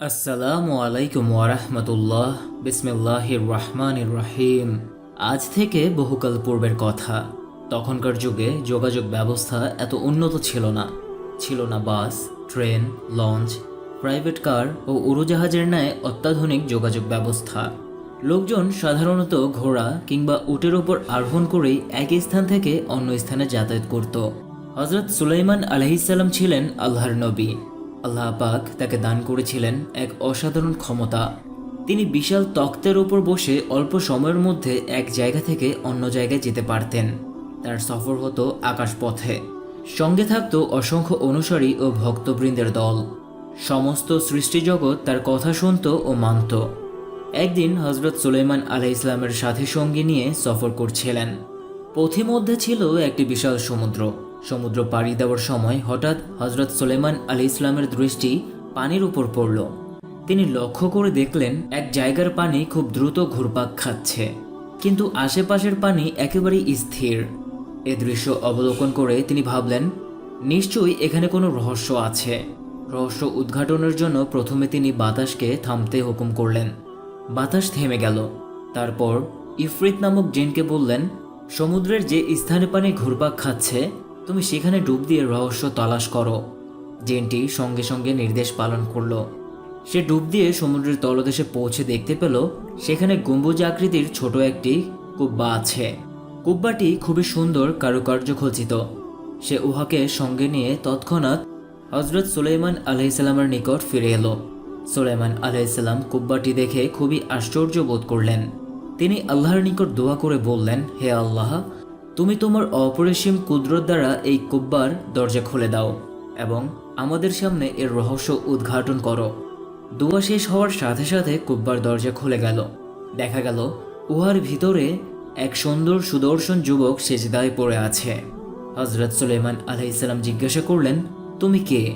আসসালামু আলাইকুম ওয়ারহমতুল্লাহ বিসমিল্লাহির রহমানির রহিম। আজ থেকে বহুকাল পূর্বের কথা। তখনকার যুগে যোগাযোগ ব্যবস্থা এত উন্নত ছিল না। ছিল না bus, train, launch, private car ও উড়োজাহাজের ন্যায় অত্যাধুনিক যোগাযোগ ব্যবস্থা। লোকজন সাধারণত ঘোড়া কিংবা উটের ওপর আরোহণ করেই এক স্থান থেকে অন্য স্থানে যাতায়াত করত। হজরত সুলাইমান আলহিসাল্লাম ছিলেন আল্লাহর নবী। আল্লাহ পাক তাকে দান করেছিলেন এক অসাধারণ ক্ষমতা। তিনি বিশাল তক্তের ওপর বসে অল্প সময়ের মধ্যে এক জায়গা থেকে অন্য জায়গায় যেতে পারতেন। তার সফর হতো আকাশপথে। সঙ্গে থাকত অসংখ্য অনুসারী ও ভক্তবৃন্দের দল। সমস্ত সৃষ্টিজগৎ তার কথা শুনত ও মানত। একদিন হজরত সুলাইমান আলাহ ইসলামের সাথী সঙ্গী নিয়ে সফর করছিলেন। পথিমধ্যে ছিল একটি বিশাল সমুদ্র। সমুদ্র পাড়ি দেওয়ার সময় হঠাৎ হজরত সোলেমান আলী ইসলামের দৃষ্টি পানির উপর পড়ল। তিনি লক্ষ্য করে দেখলেন, এক জায়গার পানি খুব দ্রুত ঘুরপাক খাচ্ছে। কিন্তু আশেপাশের পানি একেবারেই স্থির। এ দৃশ্য অবলোকন করে তিনি ভাবলেন, নিশ্চয়ই এখানে কোনো রহস্য আছে। রহস্য উদ্ঘাটনের জন্য প্রথমে তিনি বাতাসকে থামতে হুকুম করলেন। বাতাস থেমে গেল। তারপর ইফরিত নামক জেনকে বললেন, সমুদ্রের যে স্থানে পানি ঘুরপাক খাচ্ছে তুমি সেখানে ডুব দিয়ে রহস্য তালাশ করো। জেনটি সঙ্গে সঙ্গে নির্দেশ পালন করল। সে ডুব দিয়ে সমুদ্রের তলদেশে পৌঁছে দেখতে পেল, সেখানে গম্বুজ আকৃতির ছোট একটি কুব্বা আছে। কুব্বাটি খুবই সুন্দর, কারুকার্য খচিত। সে উহাকে সঙ্গে নিয়ে তৎক্ষণাৎ হজরত সুলাইমান আলহিসাল্লামের নিকট ফিরে এলো। সুলাইমান আলহিসাল্লাম কুব্বাটি দেখে খুবই আশ্চর্য বোধ করলেন। তিনি আল্লাহর নিকট দোয়া করে বললেন, হে আল্লাহ তুমি তোমার অপরিসীম কুদরত দ্বারা এই কুব্বার দরজা খুলে দাও এবং আমাদের সামনে এর রহস্য উদ্ঘাটন করো। দোয়া শেষ হওয়ার সাথে সাথে কুব্বার দরজা খুলে গেল। দেখা গেল, উহার ভিতরে এক সুন্দর সুদর্শন যুবক সেজদায় পড়ে আছে। হজরত সুলেমান আলাইসাল্লাম জিজ্ঞাসা করলেন, তুমি কে?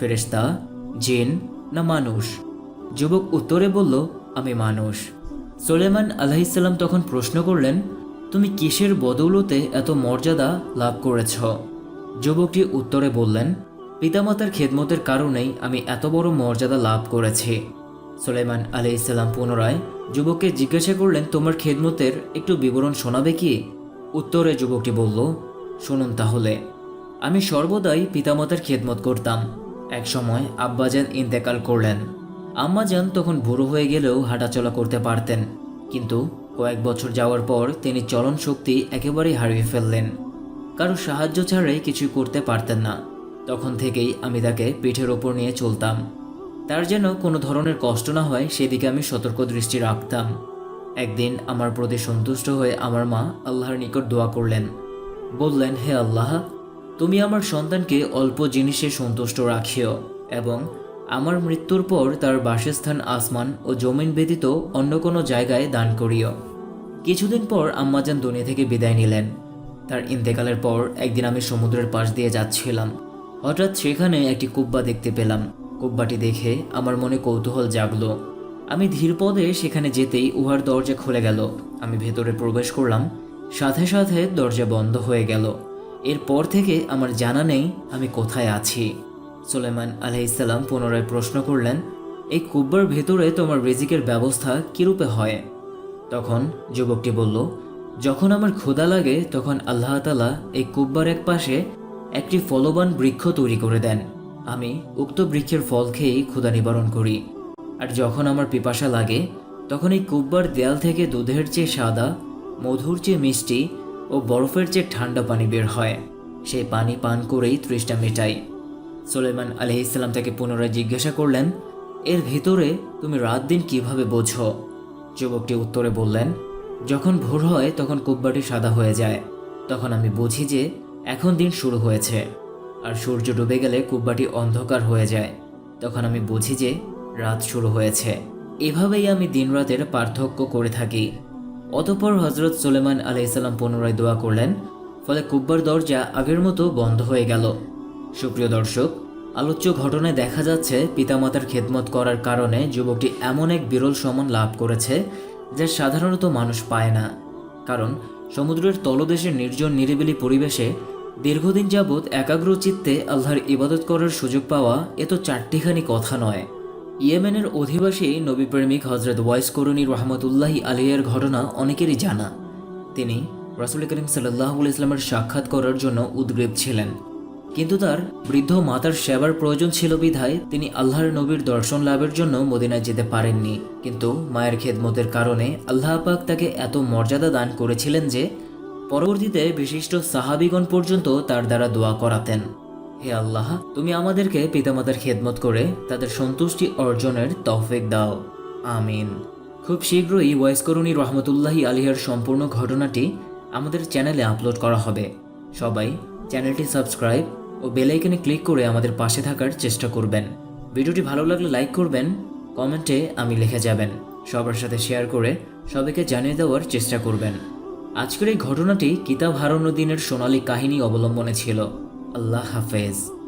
ফেরেশতা, জিন না মানুষ? যুবক উত্তরে বলল, আমি মানুষ। সুলেমান আলাইসাল্লাম তখন প্রশ্ন করলেন তুমি কিসের বদৌলতে এত মর্যাদা লাভ করেছ? যুবকটি উত্তরে বললেন, পিতামাতার খেদমতের কারণেই আমি এত বড় মর্যাদা লাভ করেছি। সুলাইমান আলি ইসলাম পুনরায় যুবককে জিজ্ঞাসা করলেন, তোমার খেদমতের একটু বিবরণ শোনাবে কি? উত্তরে যুবকটি বলল, শুনুন তাহলে। আমি সর্বদাই পিতামাতার খেদমত করতাম। এক সময় আব্বাজান ইন্তেকাল করলেন। আম্মাজান তখন বুড়ো হয়ে গেলেও হাঁটাচলা করতে পারতেন। কিন্তু কয়েক বছর যাওয়ার পর তিনি চলন শক্তি একেবারেই হারিয়ে ফেললেন। কারও সাহায্য ছাড়াই কিছু করতে পারতেন না। তখন থেকেই আমি তাকে পিঠের ওপর নিয়ে চলতাম। তার যেন কোনো ধরনের কষ্ট না হয়, সেদিকে আমি সতর্ক দৃষ্টি রাখতাম। একদিন আমার প্রতি সন্তুষ্ট হয়ে আমার মা আল্লাহর নিকট দোয়া করলেন। বললেন, হে আল্লাহ, তুমি আমার সন্তানকে অল্প জিনিসে সন্তুষ্ট রাখিও এবং আমার মৃত্যুর পর তার বাসস্থান, আসমান ও জমিন ব্যতীত অন্য কোনো জায়গায় দান করিও। কিছুদিন পর আম্মাজান দুনিয়া থেকে বিদায় নিলেন। তার ইন্তেকালের পর একদিন আমি সমুদ্রের পাশ দিয়ে যাচ্ছিলাম। হঠাৎ সেখানে একটি কুব্বা দেখতে পেলাম। কুব্বাটি দেখে আমার মনে কৌতূহল জাগলো। আমি ধীরপদে সেখানে যেতেই উহার দরজা খুলে গেল। আমি ভেতরে প্রবেশ করলাম। সাথে সাথে দরজা বন্ধ হয়ে গেল। এরপর থেকে আমার জানা নেই আমি কোথায় আছি। সুলেমান আলাইসাল্লাম পুনরায় প্রশ্ন করলেন, এই কুব্বার ভেতরে তোমার রেজিকের ব্যবস্থা কীরূপে হয়? তখন যুবকটি বলল, যখন আমার ক্ষুধা লাগে, তখন আল্লাহ তালা এই কুব্বার এক পাশে একটি ফলবান বৃক্ষ তৈরি করে দেন। আমি উক্ত বৃক্ষের ফল খেয়েই ক্ষুধা নিবারণ করি। আর যখন আমার পিপাসা লাগে, তখন এই কুব্বার দেয়াল থেকে দুধের চেয়ে সাদা, মধুর চেয়ে মিষ্টি ও বরফের চেয়ে ঠান্ডা পানি বের হয়। সেই পানি পান করেই তৃষ্ণা মেটাই সুলেমান আলি ইসলাম তাকে পুনরায় জিজ্ঞাসা করলেন, এর ভিতরে তুমি রাত দিন কীভাবে বোঝো? যুবকটি উত্তরে বললেন, যখন ভোর হয়, তখন কুব্বাটি সাদা হয়ে যায়। তখন আমি বুঝি যে, এখন দিন শুরু হয়েছে। আর সূর্য ডুবে গেলে কুব্বাটি অন্ধকার হয়ে যায়। তখন আমি বুঝি যে, রাত শুরু হয়েছে। এভাবেই আমি দিনরাতের পার্থক্য করে থাকি। অতপর হজরত সুলেমান আলাইসাল্লাম পুনরায় দোয়া করলেন, ফলে কুব্বার দরজা আগের মতো বন্ধ হয়ে গেল। সুপ্রিয় দর্শক আলোচ্য ঘটনায় দেখা যাচ্ছে, পিতামাতার খেদমত করার কারণে যুবকটি এমন এক বিরল সম্মান লাভ করেছে যা সাধারণত মানুষ পায় না। কারণ, সমুদ্রের তলদেশের নির্জন নিরিবিলি পরিবেশে দীর্ঘদিন যাবৎ একাগ্র চিত্তে আল্লাহর ইবাদত করার সুযোগ পাওয়া এ তো চারটিখানি কথা নয়। ইয়েমেনের অধিবাসী নবীপ্রেমিক হজরত ওয়াইস করুণী রহমতুল্লাহি আলিয়ার ঘটনা অনেকেরই জানা। তিনি রাসুল করিম সাল্লাহ ইসলামের সাক্ষাৎ করার জন্য উদ্গ্রীব ছিলেন। কিন্তু তার বৃদ্ধ মাতার সেবার প্রয়োজন ছিল বিধায় তিনি আল্লাহর নবীর দর্শন লাভের জন্য মদিনায় যেতে পারেননি। কিন্তু মায়ের খেদমতের কারণে আল্লাহ পাক তাকে এত মর্যাদা দান করেছিলেন যে পরবর্তীতে বিশিষ্ট সাহাবিগণ পর্যন্ত তার দ্বারা দোয়া করাতেন। হে আল্লাহ, তুমি আমাদেরকে পিতামাতার খেদমত করে তাদের সন্তুষ্টি অর্জনের তৌফিক দাও। আমিন। খুব শীঘ্রই ওয়াইস করুণী রহমতুল্লাহি আলিহার সম্পূর্ণ ঘটনাটি আমাদের চ্যানেলে আপলোড করা হবে। সবাই চ্যানেলটি সাবস্ক্রাইব ও বেলাইকনে ক্লিক করে আমাদের পাশে থাকার চেষ্টা করবেন। ভিডিওটি ভালো লাগলে লাইক করবেন, কমেন্টে আমি লিখে যাবেন। সবার সাথে শেয়ার করে সবাইকে জানিয়ে দেওয়ার চেষ্টা করবেন। আজকের এই ঘটনাটি কিতাব হারানো দিনের সোনালী কাহিনী অবলম্বনে ছিল। আল্লাহ হাফেজ।